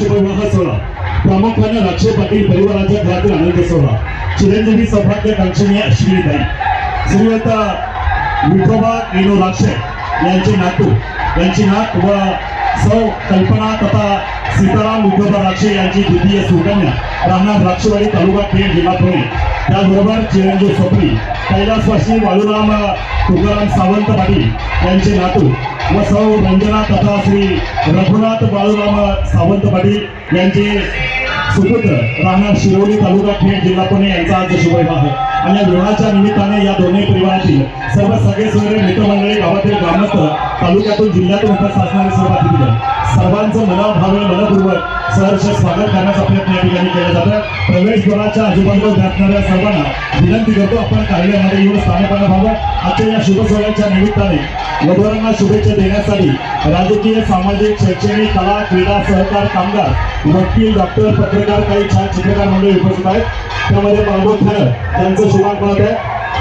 शुभविवाह सोहळा प्रामुख्याने राक्षे पाटील परिवाराच्या घरातील आनंद सोहळा. चिरंजीवी सौभाग्य कांक्षणीय अश्विनी श्रीमंत विठोबा रेणू राक्षे यांचे नातू. यांची नात व सौ कल्पना तथा सीताराम विठोबा राक्षे यांची द्वितीय सुकन्या राहणार राक्षेवाडी तालुका खेड जिल्हा पुणे. त्याचबरोबर चिरंजीव सोपरी कैलासवासी वाळूराम तुकाराम सावंत पाटील यांचे नातू. व सौ रंजना तथा श्री रघुनाथ बाळूराम सावंत पाटील यांचे सुपुत्र राहणार शिरोली तालुका खेड जिल्हा पुणे यांचा आज शुभविवाह आणि या विवाहाच्या निमित्ताने या दोन्ही परिवारातील सर्व सगळे सगळे मित्रमंडळी गावातील ग्रामस्थ तालुक्यातून जिल्ह्यातून उपस्थित असणारे सर्व अतिथी सर्वांचं मनाभावे मनपूर्वक सहर्ष स्वागत करण्याचा प्रयत्न या ठिकाणी केला जातो प्रवेशद्वाराच्या आजूबाजूला व्यापणाऱ्या सर्वांना विनंती करतो आपण कार्यालयामध्ये येऊन स्थानपणा व्हावं. आजच्या या शुभ सोहळ्याच्या निमित्ताने वधूवरांना शुभेच्छा देण्यासाठी राजकीय सामाजिक शैक्षणिक कला क्रीडा सहकार कामगार वकील डॉक्टर पत्रकार काही छान चित्रकार मंडळी उपस्थित आहेत. त्यामध्ये प्रामुख्यानं यांचं शुभागमन आहे.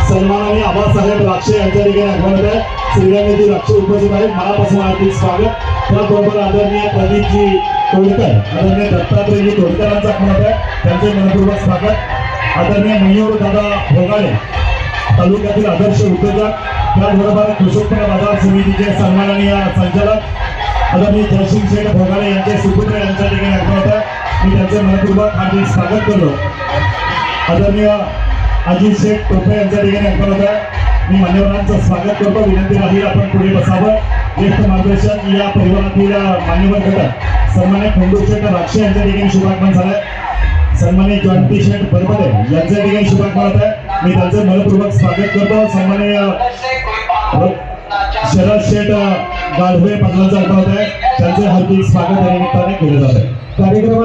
सन्मानाने आबासाहेब राक्षे यांच्या ठिकाणी आगमन आहे. श्रीरामजी राक्षे उपस्थित आहेत. मनापासून हार्दिक स्वागत. त्याचबरोबर आदरणीय प्रदीपजी तोडकर आदरणीय दत्तात्रयजी तोडकरांचा फोन आहे त्यांचे मनपूर्वक स्वागत. आदरणीय मयूर दादा भोगाळे तालुक्यातील आदर्श उद्योजक त्याचबरोबर कृषोत्पन्न बाजार समितीचे सन्माननीय संचालक आदरणीय जयसिंग शेठ भोगाळे यांचे सुपुत्र यांच्या ठिकाणी आगमन आहे मी त्यांचे मनपूर्वक हार्दिक स्वागत करतो. आदरणीय अजित शेठ टोपे यांच्या ठिकाणी आगमन होत आहे मी मान्यवरांचं स्वागत करतो. विनंती राहील आपण पुढे बसावं. ज्येष्ठ मार्गदर्शक या परिवारातील मान्यवर घटक सन्मान्य खंडूशेठ राक्षे यांच्या ठिकाणी शुभागमन झालंय सन्मान्य जॉन्टी शेठ बरबडे यांच्या ठिकाणी शुभागमन होत. आहे मी त्यांचं मनपूर्वक स्वागत करतो. सन्मान्य शरद शेठ गाढवे पाटलांचं आगमन होत. आहे त्यांचं हार्दिक स्वागत या निमित्ताने केलं जात. आहे कार्यक्रम